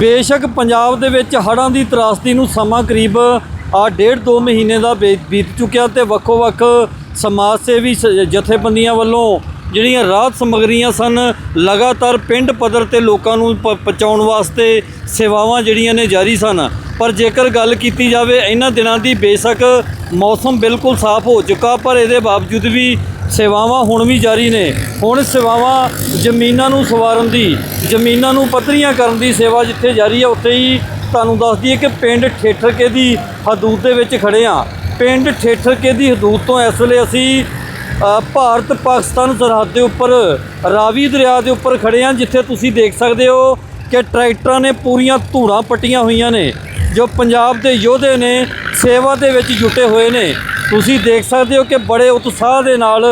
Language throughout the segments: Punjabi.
ਬੇਸ਼ੱਕ ਪੰਜਾਬ ਦੇ ਵਿੱਚ ਹੜ੍ਹਾਂ ਦੀ ਤਰਾਸਦੀ ਨੂੰ ਸਮਾਂ ਕਰੀਬ ਆ ਡੇਢ ਦੋ ਮਹੀਨੇ ਦਾ ਬੀ- ਬੀਤ ਚੁੱਕਿਆ ਤੇ ਵੱਖੋ ਵੱਖ ਸਮਾਜ ਸੇਵੀ ਸ- ਜਥੇਬੰਦੀਆਂ ਵੱਲੋਂ ਜਿਹੜੀਆਂ ਰਾਹਤ ਸਮੱਗਰੀਆਂ ਸਨ, ਲਗਾਤਾਰ ਪਿੰਡ ਪੱਧਰ ਤੇ ਲੋਕਾਂ ਨੂੰ ਪਹੁੰਚਾਉਣ ਵਾਸਤੇ ਸੇਵਾਵਾਂ ਜਿਹੜੀਆਂ ਨੇ ਜਾਰੀ ਸਨ। ਪਰ ਜੇਕਰ ਗੱਲ ਕੀਤੀ ਜਾਵੇ, ਇਹਨਾਂ ਦਿਨਾਂ ਦੀ ਬੇਸ਼ੱਕ ਮੌਸਮ ਬਿਲਕੁਲ ਸਾਫ਼ ਹੋ ਚੁੱਕਾ, ਪਰ ਇਹਦੇ ਬਾਵਜੂਦ ਵੀ ਸੇਵਾਵਾਂ ਹੁਣ ਵੀ ਜਾਰੀ ਨੇ। ਹੁਣ ਸੇਵਾਵਾਂ ਜ਼ਮੀਨਾਂ ਨੂੰ ਸਵਾਰਨ ਦੀ, ਜ਼ਮੀਨਾਂ ਨੂੰ ਪੱਧਰੀਆਂ ਕਰਨ ਦੀ ਸੇਵਾ ਜਿੱਥੇ ਜਾਰੀ ਹੈ ਉੱਥੇ ਹੀ ਤੁਹਾਨੂੰ ਦੱਸ ਦਈਏ ਕਿ ਪਿੰਡ ਠੇਠਰਕੇ ਦੀ ਹਦੂਦ ਦੇ ਵਿੱਚ ਖੜੇ ਆ। ਪਿੰਡ ਠੇਠਰਕੇ ਦੀ ਹਦੂਦ ਤੋਂ ਇਸ ਵੇਲੇ ਅਸੀਂ ਭਾਰਤ ਪਾਕਿਸਤਾਨ ਸਰਹੱਦ ਦੇ ਉੱਪਰ, ਰਾਵੀ ਦਰਿਆ ਦੇ ਉੱਪਰ ਖੜੇ ਆ, ਜਿੱਥੇ ਤੁਸੀਂ ਦੇਖ ਸਕਦੇ ਹੋ ਕਿ ਟਰੈਕਟਰਾਂ ਨੇ ਪੂਰੀਆਂ ਧੂੜਾਂ ਪੱਟੀਆਂ ਹੋਈਆਂ ਨੇ, ਜੋ ਪੰਜਾਬ ਦੇ ਯੋਧੇ ਨੇ ਸੇਵਾ ਦੇ ਵਿੱਚ ਜੁਟੇ ਹੋਏ ਨੇ। ਤੁਸੀਂ ਦੇਖ ਸਕਦੇ ਹੋ ਕਿ ਬੜੇ ਉਤਸ਼ਾਹ ਦੇ ਨਾਲ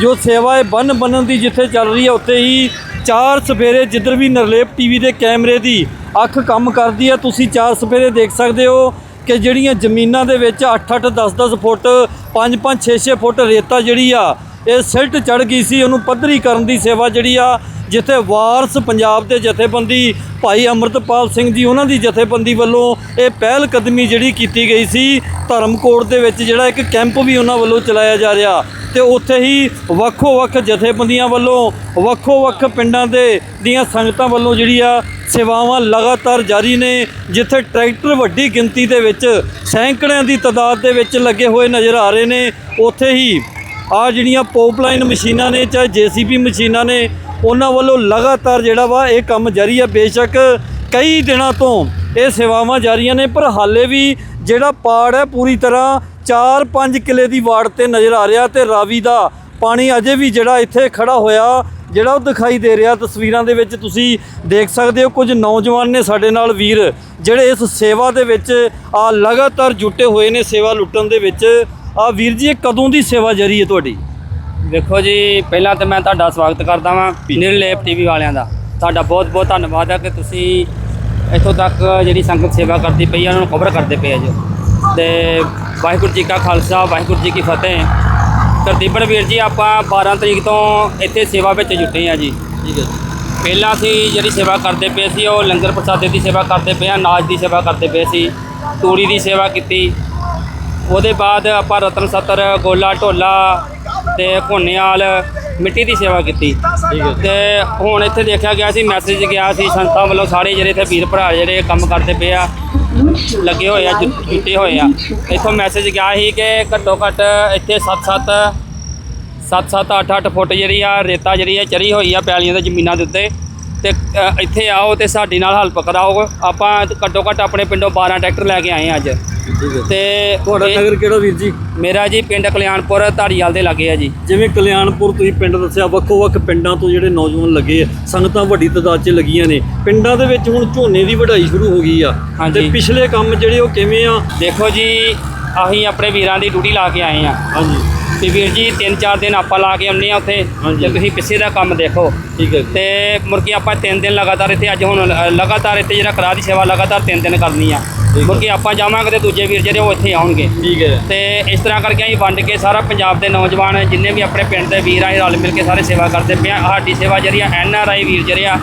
ਜੋ ਸੇਵਾ ਹੈ ਬੰਨ ਬੰਨਣ ਦੀ ਜਿੱਥੇ ਚੱਲ ਰਹੀ ਹੈ ਉੱਥੇ ਹੀ ਚਾਰ ਸਵੇਰੇ ਜਿੱਧਰ ਵੀ ਨਰਲੇਪ ਟੀਵੀ ਦੇ ਕੈਮਰੇ ਦੀ ਅੱਖ ਕੰਮ ਕਰਦੀ ਹੈ ਤੁਸੀਂ ਚਾਰ ਸਵੇਰੇ ਦੇਖ ਸਕਦੇ ਹੋ ਕਿ ਜਿਹੜੀਆਂ ਜ਼ਮੀਨਾਂ ਦੇ ਵਿੱਚ 8-8 10-10 ਫੁੱਟ 5-5 6-6 ਫੁੱਟ ਰੇਤਾ ਜਿਹੜੀ ਆ, ਇਹ ਸਿਲਟ ਚੜ ਗਈ ਸੀ, ਉਹਨੂੰ ਪੱਧਰੀ ਕਰਨ ਦੀ ਸੇਵਾ ਜਿਹੜੀ ਆ ਜਿੱਥੇ ਵਾਰਸ ਪੰਜਾਬ ਦੇ ਜਥੇਬੰਦੀ ਭਾਈ ਅਮਰਤਪਾਲ ਸਿੰਘ ਜੀ, ਉਹਨਾਂ ਦੀ ਜਥੇਬੰਦੀ ਵੱਲੋਂ ਇਹ ਪਹਿਲ ਕਦਮੀ ਜਿਹੜੀ ਕੀਤੀ ਗਈ ਸੀ, ਧਰਮਕੋਟ ਦੇ ਵਿੱਚ ਜਿਹੜਾ ਇੱਕ ਕੈਂਪ ਵੀ ਉਹਨਾਂ ਵੱਲੋਂ ਚਲਾਇਆ ਜਾ ਰਿਹਾ ਤੇ ਉੱਥੇ ਹੀ ਵੱਖੋ ਵੱਖ ਜਥੇਬੰਦੀਆਂ ਵੱਲੋਂ ਵੱਖੋ ਵੱਖ ਪਿੰਡਾਂ ਦੇ ਦੀਆਂ ਸੰਗਤਾਂ ਵੱਲੋਂ ਜਿਹੜੀ ਆ ਸੇਵਾਵਾਂ ਲਗਾਤਾਰ ਜਾਰੀ ਨੇ, ਜਿੱਥੇ ਟਰੈਕਟਰ ਵੱਡੀ ਗਿਣਤੀ ਦੇ ਵਿੱਚ ਸੈਂਕੜਿਆਂ ਦੀ ਤਾਦਾਦ ਦੇ ਵਿੱਚ ਲੱਗੇ ਹੋਏ ਨਜ਼ਰ ਆ ਰਹੇ ਨੇ, ਉੱਥੇ ਹੀ ਆ ਜਿਹੜੀਆਂ ਪੋਪਲਾਈਨ ਮਸ਼ੀਨਾਂ ਨੇ, ਚਾਹੇ ਜੀਸੀਬੀ ਮਸ਼ੀਨਾਂ ਨੇ ਉਹਨਾਂ ਵੱਲੋਂ ਲਗਾਤਾਰ ਜਿਹੜਾ ਵਾ ਇਹ ਕੰਮ ਜਾਰੀ ਹੈ ਬੇਸ਼ੱਕ ਕਈ ਦਿਨਾਂ ਤੋਂ ਇਹ ਸੇਵਾਵਾਂ ਜਾਰੀਆਂ ਨੇ, ਪਰ ਹਾਲੇ ਵੀ ਜਿਹੜਾ ਪਾੜ ਹੈ ਪੂਰੀ ਤਰ੍ਹਾਂ 4-5 ਕਿਲੇ ਦੀ ਵਾੜ ਤੇ ਨਜ਼ਰ ਆ ਰਿਹਾ ਤੇ ਰਾਵੀ ਦਾ ਪਾਣੀ ਅਜੇ ਵੀ ਜਿਹੜਾ ਇੱਥੇ ਖੜਾ ਹੋਇਆ, ਜਿਹੜਾ ਉਹ ਦਿਖਾਈ ਦੇ ਰਿਹਾ। ਤਸਵੀਰਾਂ ਦੇ ਵਿੱਚ ਤੁਸੀਂ ਦੇਖ ਸਕਦੇ ਹੋ, ਕੁਝ ਨੌਜਵਾਨ ਨੇ ਸਾਡੇ ਨਾਲ ਵੀਰ, ਜਿਹੜੇ ਇਸ ਸੇਵਾ ਦੇ ਵਿੱਚ ਆ ਲਗਾਤਾਰ ਜੁਟੇ ਹੋਏ ਨੇ ਸੇਵਾ ਲੁੱਟਣ ਦੇ ਵਿੱਚ। ਆ ਵੀਰ ਜੀ, ਇਹ ਕਦੋਂ ਦੀ ਸੇਵਾ ਜਾਰੀ ਹੈ ਤੁਹਾਡੀ? ਵੇਖੋ ਜੀ ਪਹਿਲਾਂ ਤਾਂ ਮੈਂ ਤੁਹਾਡਾ ਸਵਾਗਤ ਕਰਦਾ ਵਾਂ ਨਿਰਲੇਪ ਟੀਵੀ ਵਾਲਿਆਂ ਦਾ। ਤੁਹਾਡਾ ਬਹੁਤ ਬਹੁਤ ਧੰਨਵਾਦ ਹੈ ਕਿ ਤੁਸੀਂ ਇੱਥੋਂ ਤੱਕ ਜਿਹੜੀ ਸੰਗਤ ਸੇਵਾ ਕਰਦੀ ਪਈ ਹੈ ਉਹਨਾਂ ਨੂੰ ਕਵਰ ਕਰਦੇ ਪਏ ਜੋ। ਤੇ ਵਾਹਿਗੁਰੂ ਜੀ ਕਾ ਖਾਲਸਾ ਵਾਹਿਗੁਰੂ ਜੀ ਕੀ ਫਤਿਹ। ਗੁਰਦੀਪਨ ਵੀਰ ਜੀ ਆਪਾਂ 12 ਤਰੀਕ ਤੋਂ ਇੱਥੇ ਸੇਵਾ ਵਿੱਚ ਜੁਟੇ ਆ ਜੀ। ਠੀਕ ਹੈ ਪਹਿਲਾਂ ਅਸੀਂ ਜਿਹੜੀ ਸੇਵਾ ਕਰਦੇ ਪਏ ਸੀ ਉਹ ਲੰਗਰ ਪ੍ਰਸਾਦੇ ਦੀ ਸੇਵਾ ਕਰਦੇ ਪਏ ਆ ਨਾਜ ਦੀ ਸੇਵਾ ਕਰਦੇ ਪਏ ਸੀ ਤੂੜੀ ਦੀ ਸੇਵਾ ਕੀਤੀ। ਉਹਦੇ ਬਾਅਦ ਆਪਾਂ ਰਤਨ ਸੱਤਰ ਗੋਲਾ ਢੋਲਾ ਤੇ ਘੋਨੇਵਾਲ ਮਿੱਟੀ ਦੀ ਸੇਵਾ ਕੀਤੀ। ਤੇ ਹੁਣ ਇੱਥੇ ਦੇਖਿਆ ਗਿਆ ਸੀ ਮੈਸੇਜ ਗਿਆ ਸੀ ਸੰਤਾਂ ਵੱਲੋਂ ਸਾਰੇ ਜਿਹੜੇ ਇੱਥੇ ਵੀਰ ਭਰਾ ਜਿਹੜੇ ਕੰਮ ਕਰਦੇ ਪਏ ਆ ਲੱਗੇ ਹੋਏ ਆ ਜੁਟੇ ਹੋਏ ਆ। ਇੱਥੋਂ ਮੈਸੇਜ ਗਿਆ ਸੀ ਕਿ ਘੱਟੋ ਘੱਟ ਇੱਥੇ 7-7 7-7 8-8 ਫੁੱਟ ਜਿਹੜੀ ਆ ਰੇਤਾ ਜਿਹੜੀ ਆ ਚਰੀ ਹੋਈ ਆ ਪੈਲੀਆਂ ਦੇ ਜ਼ਮੀਨਾਂ ਦੇ ਉੱਤੇ। ਤੇ ਅ, ਇੱਥੇ ਆਓ ਤੇ ਸਾਡੀ ਨਾਲ ਹਲਪ ਕਰਾਓ। ਆਪਾਂ ਘੱਟੋ ਘੱਟ ਆਪਣੇ ਪਿੰਡੋਂ 12 ਟਰੈਕਟਰ ਲੈ ਕੇ ਆਏ ਆ ਅੱਜ। ਠੀਕ ਹੈ। ਤੇ ਤੁਹਾਡਾ ਇਹ- ਨਗਰ ਕਿਹੜਾ ਵੀਰ ਜੀ? ਮੇਰਾ ਜੀ ਪਿੰਡ ਕਲਿਆਣਪੁਰ ਧਾਰੀਵਾਲ ਦੇ ਲਾਗੇ ਆ ਜੀ। ਜਿਵੇਂ ਕਲਿਆਣਪੁਰ ਤੁਸੀਂ ਪਿੰਡ ਦੱਸਿਆ ਵੱਖੋ ਵੱਖ ਪਿੰਡਾਂ ਤੋਂ ਜਿਹੜੇ ਨੌਜਵਾਨ ਲੱਗੇ ਆ, ਸੰਗਤਾਂ ਵੱਡੀ ਤਾਦਾਦ 'ਚ ਲੱਗੀਆਂ ਨੇ। ਪਿੰਡਾਂ ਦੇ ਵਿੱਚ ਹੁਣ ਝੋਨੇ ਦੀ ਵਢਾਈ ਸ਼ੁਰੂ ਹੋ ਗਈ ਆ। ਹਾਂਜੀ। ਤੇ ਪਿਛਲੇ ਕੰਮ ਜਿਹੜੇ ਉਹ ਕਿਵੇਂ ਆ? ਦੇਖੋ ਜੀ ਅਸੀਂ ਆਪਣੇ ਵੀਰਾਂ ਦੀ ਡਿਊਟੀ ਲਾ ਕੇ ਆਏ ਆ ਹਾਂਜੀ। ਤੇ ਵੀਰ ਜੀ 3-4 ਦਿਨ ਆਪਾਂ ਲਾ ਕੇ ਆਉਂਦੇ ਆ ਉੱਥੇ। ਤੇ ਤੁਸੀਂ ਪਿੱਛੇ ਦਾ ਕੰਮ ਦੇਖੋ ਠੀਕ ਹੈ। ਤੇ ਮੁਰਗੀ ਆਪਾਂ 3 ਦਿਨ ਲਗਾਤਾਰ ਇੱਥੇ ਅੱਜ ਹੁਣ ਲਗਾਤਾਰ ਇੱਥੇ ਜਿਹੜਾ ਕਰਾ ਦੀ ਸੇਵਾ ਲਗਾਤਾਰ 3 ਦਿਨ ਕਰਨੀ ਆ। ਮੁਰਗੀ ਆਪਾਂ ਜਾਵਾਂਗੇ ਤੇ ਦੂਜੇ ਵੀਰ ਜਿਹੜੇ ਉਹ ਇੱਥੇ ਆਉਣਗੇ ਠੀਕ ਹੈ ਤੇ ਇਸ ਤਰ੍ਹਾਂ ਕਰਕੇ ਅਸੀਂ ਵੰਡ ਕੇ ਸਾਰਾ ਪੰਜਾਬ ਦੇ ਨੌਜਵਾਨ ਜਿੰਨੇ ਵੀ ਆਪਣੇ ਪਿੰਡ ਦੇ ਵੀਰ ਆ ਰਲ ਮਿਲ ਕੇ ਸਾਰੇ ਸੇਵਾ ਕਰਦੇ ਪਏ ਆ ਸਾਡੀ ਸੇਵਾ ਜਿਹੜੀ ਆ ਐਨ ਆਰ ਆਈ ਵੀਰ ਜਿਹੜੇ ਆ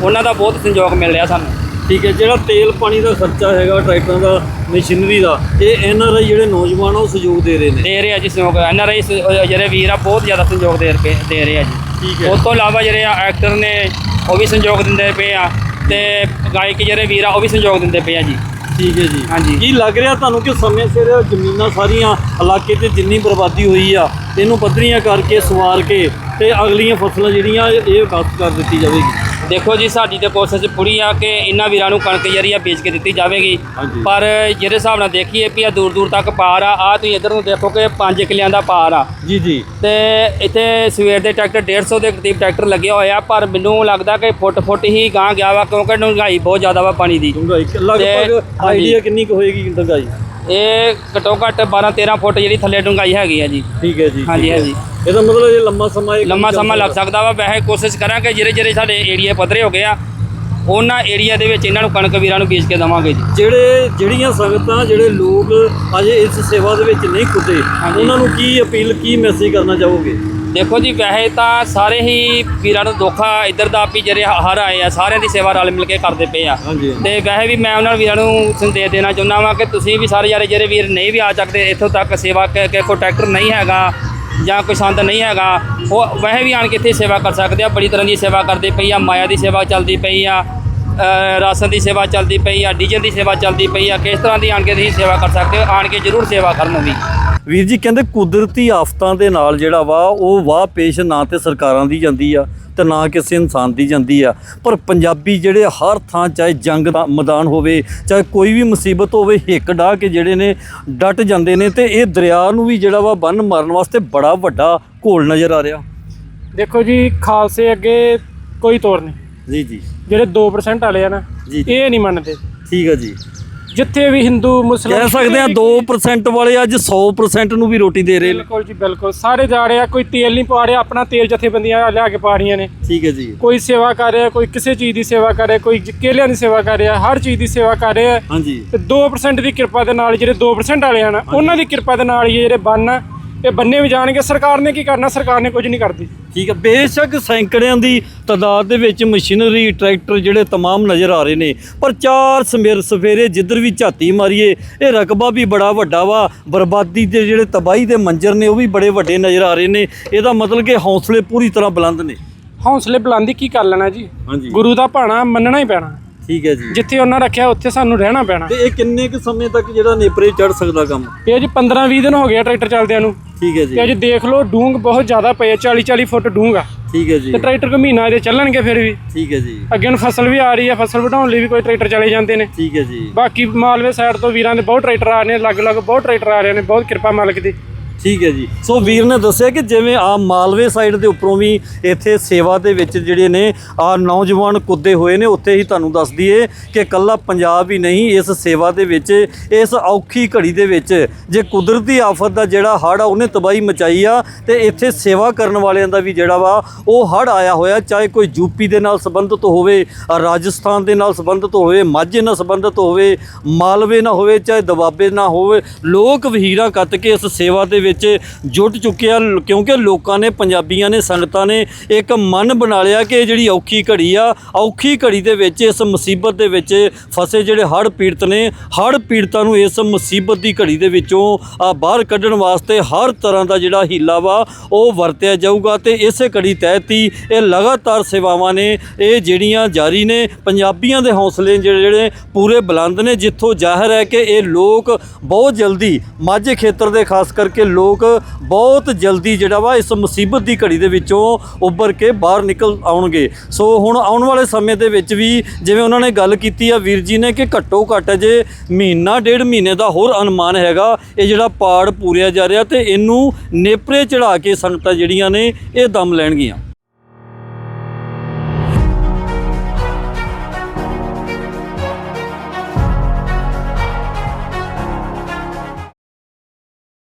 ਉਹਨਾਂ ਦਾ ਬਹੁਤ ਸੰਯੋਗ ਮਿਲ ਰਿਹਾ ਸਾਨੂੰ ਠੀਕ ਹੈ ਜਿਹੜਾ ਤੇਲ ਪਾਣੀ ਦਾ ਖਰਚਾ ਹੈਗਾ ਟਰੈਕਟਰਾਂ ਦਾ ਮਸ਼ੀਨਰੀ ਦਾ। ਇਹ ਐਨ ਆਰ ਆਈ ਜਿਹੜੇ ਨੌਜਵਾਨ ਆ ਉਹ ਸਹਿਯੋਗ ਦੇ ਰਹੇ ਨੇ। ਦੇ ਰਹੇ ਆ ਜੀ ਸੰਯੋਗ ਐਨ ਆਰ ਆਈ ਜਿਹੜੇ ਵੀਰ ਆ ਬਹੁਤ ਜ਼ਿਆਦਾ ਸੰਯੋਗ ਦੇ ਰਪੇ ਦੇ ਰਹੇ ਆ ਜੀ। ਠੀਕ ਹੈ। ਉਸ ਤੋਂ ਇਲਾਵਾ ਜਿਹੜੇ ਆ ਐਕਟਰ ਨੇ ਉਹ ਵੀ ਸੰਯੋਗ ਦਿੰਦੇ ਪਏ ਆ। ਤੇ ਗਾਇਕ ਜਿਹੜੇ ਵੀਰ ਆ ਉਹ ਵੀ ਸੰਯੋਗ ਦਿੰਦੇ ਪਏ ਆ ਜੀ। ਠੀਕ ਹੈ ਜੀ। ਹਾਂਜੀ। ਕੀ ਲੱਗ ਰਿਹਾ ਤੁਹਾਨੂੰ ਕਿ ਸਮੇਂ ਸਿਰ ਜ਼ਮੀਨਾਂ ਸਾਰੀਆਂ ਇਲਾਕੇ ਤੇ ਜਿੰਨੀ ਬਰਬਾਦੀ ਹੋਈ ਆ ਇਹਨੂੰ ਪੱਧਰੀਆਂ ਕਰਕੇ ਸਵਾਰ ਕੇ ਤੇ ਅਗਲੀਆਂ ਫਸਲਾਂ ਜਿਹੜੀਆਂ ਇਹ ਬਸ ਕਰ ਦਿੱਤੀ ਜਾਵੇਗੀ? ਦੇਖੋ ਜੀ ਸਾਡੀ ਤੇ ਕੋਸ਼ਿਸ਼ ਪੂਰੀ ਆ ਕਿ ਇਹਨਾਂ ਵੀਰਾਂ ਨੂੰ ਕਣਕ ਜਿਹੜੀ ਆ ਵੇਚ ਕੇ ਦਿੱਤੀ ਜਾਵੇਗੀ। ਪਰ ਜਿਹੜੇ ਹਿਸਾਬ ਨਾਲ ਦੇਖੀਏ ਵੀ ਆ ਦੂਰ ਦੂਰ ਤੱਕ ਪਾਰ ਆ ਆ ਤੁਸੀਂ ਇੱਧਰ ਨੂੰ ਦੇਖੋ ਕਿ 5 ਕਿੱਲਿਆਂ ਦਾ ਪਾਰ ਆ ਜੀ ਜੀ ਤੇ ਇੱਥੇ ਸਵੇਰ ਦੇ ਟਰੈਕਟਰ 150 ਦੇ ਕਰੀਬ ਟਰੈਕਟਰ ਲੱਗੇ ਹੋਏ ਆ ਪਰ ਮੈਨੂੰ ਲੱਗਦਾ ਕਿ ਫੁੱਟ ਫੁੱਟ ਹੀ ਗਾਂ ਗਿਆ ਵਾ ਕਿਉਂਕਿ ਡੂੰਘਾਈ ਬਹੁਤ ਜ਼ਿਆਦਾ ਵਾ ਪਾਣੀ ਦੀ ਡੂੰਘਾਈ ਲਗਭਗ। ਆਈਡੀਆ ਕਿੰਨੀ ਕੁ ਹੋਏਗੀ ਡੂੰਘਾਈ ਇਹ ਘੱਟੋ ਘੱਟ 12 13 ਫੁੱਟ ਜਿਹੜੀ ਥੱਲੇ ਡੂੰਘਾਈ ਹੈਗੀ ਆ ਜੀ ਠੀਕ ਹੈ ਜੀ ਹਾਂਜੀ। ਹਾਂਜੀ। ਇਹਦਾ ਮਤਲਬ ਇਹ ਲੰਮਾ ਸਮਾਂ ਇਹ ਲੰਮਾ ਸਮਾਂ ਲੱਗ ਸਕਦਾ ਵਾ। ਵੈਸੇ ਕੋਸ਼ਿਸ਼ ਕਰਾਂਗੇ ਜਿਹੜੇ ਜਿਹੜੇ ਸਾਡੇ ਏਰੀਆ ਪੱਧਰੇ ਹੋ ਗਏ ਆ ਉਹਨਾਂ ਏਰੀਆ ਦੇ ਵਿੱਚ ਇਹਨਾਂ ਨੂੰ ਕਣਕ ਵੀਰਾਂ ਨੂੰ ਵੇਚ ਕੇ ਦੇਵਾਂਗੇ ਜੀ। ਜਿਹੜੇ ਜਿਹੜੀਆਂ ਸੰਗਤਾਂ ਜਿਹੜੇ ਲੋਕ ਅਜੇ ਇਸ ਸੇਵਾ ਦੇ ਵਿੱਚ ਨਹੀਂ ਖੁੱਦੇ। ਉਹਨਾਂ ਨੂੰ ਕੀ ਅਪੀਲ ਕੀ ਮੈਸੇਜ ਕਰਨਾ ਚਾਹੋਗੇ? ਦੇਖੋ ਜੀ ਵੈਸੇ ਤਾਂ ਸਾਰੇ ਹੀ ਵੀਰਾਂ ਨੂੰ ਦੁੱਖ ਆ ਇੱਧਰ ਦਾ ਵੀ ਜਿਹੜੇ ਹਰ ਆਏ ਆ ਸਾਰਿਆਂ ਦੀ ਸੇਵਾ ਰਲ ਮਿਲ ਕੇ ਕਰਦੇ ਪਏ ਆ। ਤੇ ਵੈਸੇ ਵੀ ਮੈਂ ਉਹਨਾਂ ਵੀਰਾਂ ਨੂੰ ਸੰਦੇਸ਼ ਦੇਣਾ ਚਾਹੁੰਦਾ ਵਾਂ ਕਿ ਤੁਸੀਂ ਵੀ ਸਾਰੇ ਯਾਰੇ ਜਿਹੜੇ ਵੀਰ ਨਹੀਂ ਵੀ ਆ ਸਕਦੇ ਇੱਥੋਂ ਤੱਕ ਸੇਵਾ ਕਿ ਕੋਈ ਟਰੈਕਟਰ ਨਹੀਂ ਹੈਗਾ ਜਾਂ ਕੋਈ ਸੰਦ ਨਹੀਂ ਹੈਗਾ, ਉਹ ਵੈਸੇ ਵੀ ਆਣ ਕੇ ਇੱਥੇ ਸੇਵਾ ਕਰ ਸਕਦੇ ਆ, ਬੜੀ ਤਰ੍ਹਾਂ ਦੀ ਸੇਵਾ ਕਰਦੇ ਪਈ ਆ, ਮਾਇਆ ਦੀ ਸੇਵਾ ਚੱਲਦੀ ਪਈ ਆ ਰਾਸ਼ਨ ਦੀ ਸੇਵਾ ਚੱਲਦੀ ਪਈ ਆ, ਡੀਜ਼ਲ ਦੀ ਸੇਵਾ ਚੱਲਦੀ ਪਈ ਆ, ਕਿਸ ਤਰ੍ਹਾਂ ਦੀ ਆਣ ਕੇ ਤੁਸੀਂ ਸੇਵਾ ਕਰ ਸਕਦੇ ਹੋ, ਆਣ ਕੇ ਜ਼ਰੂਰ ਸੇਵਾ ਕਰਨ ਵੀ। ਵੀਰ ਜੀ ਕਹਿੰਦੇ ਕੁਦਰਤੀ ਆਫਤਾਂ ਦੇ ਨਾਲ ਜਿਹੜਾ ਵਾ ਉਹ ਵਾਹ ਪੇਸ਼ ਨਾ ਤੇ ਸਰਕਾਰਾਂ ਦੀ ਜਾਂਦੀ ਆ ਤੇ ਨਾ ਕਿਸੇ ਇਨਸਾਨ ਦੀ ਜਾਂਦੀ ਆ। ਪਰ ਪੰਜਾਬੀ ਜਿਹੜੇ ਹਰ ਥਾਂ ਚਾਹੇ ਜੰਗ ਦਾ ਮੈਦਾਨ ਹੋਵੇ ਚਾਹੇ ਕੋਈ ਵੀ ਮੁਸੀਬਤ ਹੋਵੇ ਹਿੱਕ ਡਾਹ ਕੇ ਜਿਹੜੇ ਨੇ ਡਟ ਜਾਂਦੇ ਨੇ ਤੇ ਇਹ ਦਰਿਆ ਨੂੰ ਵੀ ਜਿਹੜਾ ਵਾ ਬੰਨ ਮਾਰਨ ਵਾਸਤੇ ਬੜਾ ਵੱਡਾ ਘੋਲ ਨਜ਼ਰ ਆ ਰਿਹਾ। ਦੇਖੋ ਜੀ ਖਾਲਸੇ ਅੱਗੇ ਕੋਈ ਤੋਰ ਨਹੀਂ। ਜੀ ਜੀ। ਜਿਹੜੇ 2% ਵਾਲੇ ਆ ਨਾ। ਇਹ ਨਹੀਂ ਮੰਨਦੇ। ਠੀਕ ਆ ਜੀ। ਜਿੱਥੇ ਵੀ ਹਿੰਦੂ ਮੁਸਲਮਾਨ ਕਹਿ ਸਕਦੇ ਆ 2% ਵਾਲੇ ਅੱਜ 100% ਨੂੰ ਵੀ ਰੋਟੀ ਦੇ ਰਹੇ ਨੇ। ਬਿਲਕੁਲ ਜੀ ਬਿਲਕੁਲ। ਸਾਰੇ ਜਾ ਰਹੇ ਆ ਕੋਈ ਤੇਲ ਨਹੀਂ ਪਾ ਰਿਹਾ ਆਪਣਾ ਤੇਲ ਜਥੇਬੰਦੀਆਂ ਲਿਆ ਕੇ ਪਾ ਰਹੀਆਂ ਨੇ। ਠੀਕ ਹੈ ਜੀ। ਕੋਈ ਸੇਵਾ ਕਰ ਰਿਹਾ ਕੋਈ ਕਿਸੇ ਚੀਜ਼ ਦੀ ਸੇਵਾ ਕਰ ਰਿਹਾ ਕੋਈ ਕੇਲਿਆਂ ਦੀ ਸੇਵਾ ਕਰ ਰਿਹਾ ਹਰ ਚੀਜ਼ ਦੀ ਸੇਵਾ ਕਰ ਰਿਹਾ। ਹਾਂਜੀ। ਤੇ 2% ਦੀ ਕਿਰਪਾ ਦੇ ਨਾਲ ਜਿਹੜੇ 2% ਵਾਲੇ ਆ ਨਾ ਉਹਨਾਂ ਦੀ ਕਿਰਪਾ ਦੇ ਨਾਲ ਹੀ ਇਹ ਜਿਹੜੇ ਬੰਨ ਆ ਇਹ ਬੰਨੇ ਵੀ ਜਾਣਗੇ। ਸਰਕਾਰ ਨੇ ਕੀ ਕਰਨਾ? ਸਰਕਾਰ ਨੇ ਕੁਝ ਨਹੀਂ ਕਰਦੀ। ਠੀਕ ਹੈ। ਬੇਸ਼ੱਕ ਸੈਂਕੜਿਆਂ ਦੀ ਤਾਦਾਦ ਦੇ ਵਿੱਚ ਮਸ਼ੀਨਰੀ ਟਰੈਕਟਰ ਜਿਹੜੇ ਤਮਾਮ ਨਜ਼ਰ ਆ ਰਹੇ ਨੇ। ਪਰ ਚਾਰ ਸਮੇਰ ਸਫੇਰੇ ਜਿੱਧਰ ਵੀ ਝਾਤੀ ਮਾਰੀਏ ਇਹ ਰਕਬਾ ਵੀ ਬੜਾ ਵੱਡਾ ਵਾ। ਬਰਬਾਦੀ ਦੇ ਜਿਹੜੇ ਤਬਾਹੀ ਦੇ ਮੰਜ਼ਰ ਨੇ ਉਹ ਵੀ ਬੜੇ ਵੱਡੇ ਨਜ਼ਰ ਆ ਰਹੇ ਨੇ। ਇਹਦਾ ਮਤਲਬ ਕਿ ਹੌਸਲੇ ਪੂਰੀ ਤਰ੍ਹਾਂ ਬੁਲੰਦ ਨੇ। ਹੌਸਲੇ ਬੁਲੰਦੀ ਕੀ ਕਰ ਲੈਣਾ ਜੀ? ਹਾਂਜੀ। ਗੁਰੂ ਦਾ ਭਾਣਾ ਮੰਨਣਾ ਹੀ ਪੈਣਾ। ਠੀਕ ਹੈ ਜੀ। ਜਿੱਥੇ ਉਹਨਾਂ ਰੱਖਿਆ ਉੱਥੇ ਸਾਨੂੰ ਰਹਿਣਾ ਪੈਣਾ। ਤੇ ਇਹ ਕਿੰਨੇ ਕੁ ਸਮੇਂ ਤੱਕ ਜਿਹੜਾ ਨੇਪਰੇ ਚੜ ਸਕਦਾ ਕੰਮ? ਇਹ ਜੀ 15 20 ਦਿਨ ਹੋ ਗਏ ਆ ਟਰੈਕਟਰ ਚੱਲਦਿਆਂ ਨੂੰ। ਠੀਕ ਹੈ ਤੇ ਜੀ ਅੱਜ ਦੇਖ ਲਓ ਡੂੰਗ ਬਹੁਤ ਜ਼ਿਆਦਾ ਪਏ 40 40 ਫੁੱਟ ਡੂੰਗ ਆ। ਠੀਕ ਹੈ ਜੀ। ਤੇ ਟਰੈਕਟਰ ਕੋ ਮਹੀਨਾ ਇਹਦੇ ਚੱਲਣਗੇ ਫਿਰ ਵੀ। ਠੀਕ ਹੈ ਜੀ। ਅੱਗੇ ਨੂੰ ਫਸਲ ਵੀ ਆ ਰਹੀ ਹੈ ਫਸਲ ਵਢਾਉਣ ਲਈ ਵੀ ਕੋਈ ਟਰੈਕਟਰ ਚਲੇ ਜਾਂਦੇ ਨੇ। ਠੀਕ ਹੈ ਜੀ। ਬਾਕੀ ਮਾਲਵੇ ਸਾਈਡ ਤੋਂ ਵੀਰਾਂ ਦੇ ਬਹੁਤ ਟਰੈਕਟਰ ਆ ਰਹੇ ਨੇ ਅਲੱਗ-ਅਲੱਗ ਬਹੁਤ ਟਰੈਕਟਰ ਆ ਰਹੇ ਨੇ ਬਹੁਤ ਕਿਰਪਾ ਮਾਲਕ ਦੀ। ਠੀਕ ਹੈ ਜੀ। ਸੋ ਵੀਰ ਨੇ ਦੱਸਿਆ ਕਿ ਜਿਵੇਂ ਆ ਮਾਲਵੇ ਸਾਈਡ ਦੇ ਉੱਪਰੋਂ ਵੀ ਇੱਥੇ ਸੇਵਾ ਦੇ ਵਿੱਚ ਜਿਹੜੇ ਨੇ, ਆ ਨੌਜਵਾਨ ਕੁੱਦੇ ਹੋਏ ਨੇ, ਉੱਥੇ ਹੀ ਤੁਹਾਨੂੰ ਦੱਸ ਦਈਏ ਕਿ ਕੱਲਾ ਪੰਜਾਬ ਹੀ ਨਹੀਂ, ਇਸ ਸੇਵਾ ਦੇ ਵਿੱਚ, ਇਸ ਔਖੀ ਘੜੀ ਦੇ ਵਿੱਚ ਜੇ ਕੁਦਰਤੀ ਆਫਤ ਦਾ ਜਿਹੜਾ ਹੜ੍ਹ ਆ, ਉਹਨੇ ਤਬਾਹੀ ਮਚਾਈ ਆ ਤੇ ਇੱਥੇ ਸੇਵਾ ਕਰਨ ਵਾਲਿਆਂ ਦਾ ਵੀ ਜਿਹੜਾ ਵਾ, ਉਹ ਹੜ੍ਹ ਆਇਆ ਹੋਇਆ, ਚਾਹੇ ਕੋਈ ਯੂਪੀ ਦੇ ਨਾਲ ਸੰਬੰਧਿਤ ਹੋਵੇ, ਰਾਜਸਥਾਨ ਦੇ ਨਾਲ ਸੰਬੰਧਿਤ ਹੋਵੇ, ਮਾਝੇ ਨਾਲ ਸੰਬੰਧਿਤ ਹੋਵੇ, ਮਾਲਵੇ ਨਾਲ ਹੋਵੇ, ਚਾਹੇ ਦਬਾਬੇ ਨਾਲ ਹੋਵੇ, ਲੋਕ ਵਹੀਰਾਂ ਕੱਤ ਕੇ ਇਸ ਸੇਵਾ ਦੇ ਵਿੱਚ ਜੁਟ ਚੁੱਕੇ ਆ ਕਿਉਂਕਿ ਲੋਕਾਂ ਨੇ, ਪੰਜਾਬੀਆਂ ਨੇ, ਸੰਗਤਾਂ ਨੇ ਇੱਕ ਮਨ ਬਣਾ ਲਿਆ ਕਿ ਇਹ ਜਿਹੜੀ ਔਖੀ ਘੜੀ ਆ, ਔਖੀ ਘੜੀ ਦੇ ਵਿੱਚ, ਇਸ ਮੁਸੀਬਤ ਦੇ ਵਿੱਚ ਫਸੇ ਜਿਹੜੇ ਹੜ੍ਹ ਪੀੜਤ ਨੇ, ਹੜ੍ਹ ਪੀੜਤਾਂ ਨੂੰ ਇਸ ਮੁਸੀਬਤ ਦੀ ਘੜੀ ਦੇ ਵਿੱਚੋਂ ਬਾਹਰ ਕੱਢਣ ਵਾਸਤੇ ਹਰ ਤਰ੍ਹਾਂ ਦਾ ਜਿਹੜਾ ਹੀਲਾ ਵਾ, ਉਹ ਵਰਤਿਆ ਜਾਊਗਾ ਤੇ ਇਸੇ ਘੜੀ ਤਹਿਤ ਹੀ ਇਹ ਲਗਾਤਾਰ ਸੇਵਾਵਾਂ ਨੇ, ਇਹ ਜਿਹੜੀਆਂ ਜਾਰੀ ਨੇ, ਪੰਜਾਬੀਆਂ ਦੇ ਹੌਸਲੇ ਜਿਹੜੇ ਜਿਹੜੇ ਪੂਰੇ ਬੁਲੰਦ ਨੇ, ਜਿੱਥੋਂ ਜ਼ਾਹਰ ਹੈ ਕਿ ਇਹ ਲੋਕ ਬਹੁਤ ਜਲਦੀ ਮਾਝੇ ਖੇਤਰ ਦੇ, ਖਾਸ ਕਰਕੇ ਲੋਕ ਬਹੁਤ ਜਲਦੀ ਜਿਹੜਾ ਵਾ ਇਸ ਮੁਸੀਬਤ ਦੀ ਘੜੀ ਦੇ ਵਿੱਚੋਂ ਉੱਭਰ ਕੇ ਬਾਹਰ ਨਿਕਲ ਆਉਣਗੇ। ਸੋ ਹੁਣ ਆਉਣ ਵਾਲੇ ਸਮੇਂ ਦੇ ਵਿੱਚ ਵੀ ਜਿਵੇਂ ਉਹਨਾਂ ਨੇ ਗੱਲ ਕੀਤੀ ਆ ਵੀਰ ਜੀ ਨੇ ਕਿ ਘੱਟੋ ਘੱਟ ਜੇ ਮਹੀਨਾ ਡੇਢ ਮਹੀਨੇ ਦਾ ਹੋਰ ਅਨੁਮਾਨ ਹੈਗਾ। ਇਹ ਜਿਹੜਾ ਪਾੜ ਪੂਰਿਆ ਜਾ ਰਿਹਾ ਤੇ ਇਹਨੂੰ ਨੇਪਰੇ ਚੜਾ ਕੇ ਸੰਗਤਾਂ ਜਿਹੜੀਆਂ ਨੇ ਇਹ ਦਮ ਲੈਣਗੀਆਂ।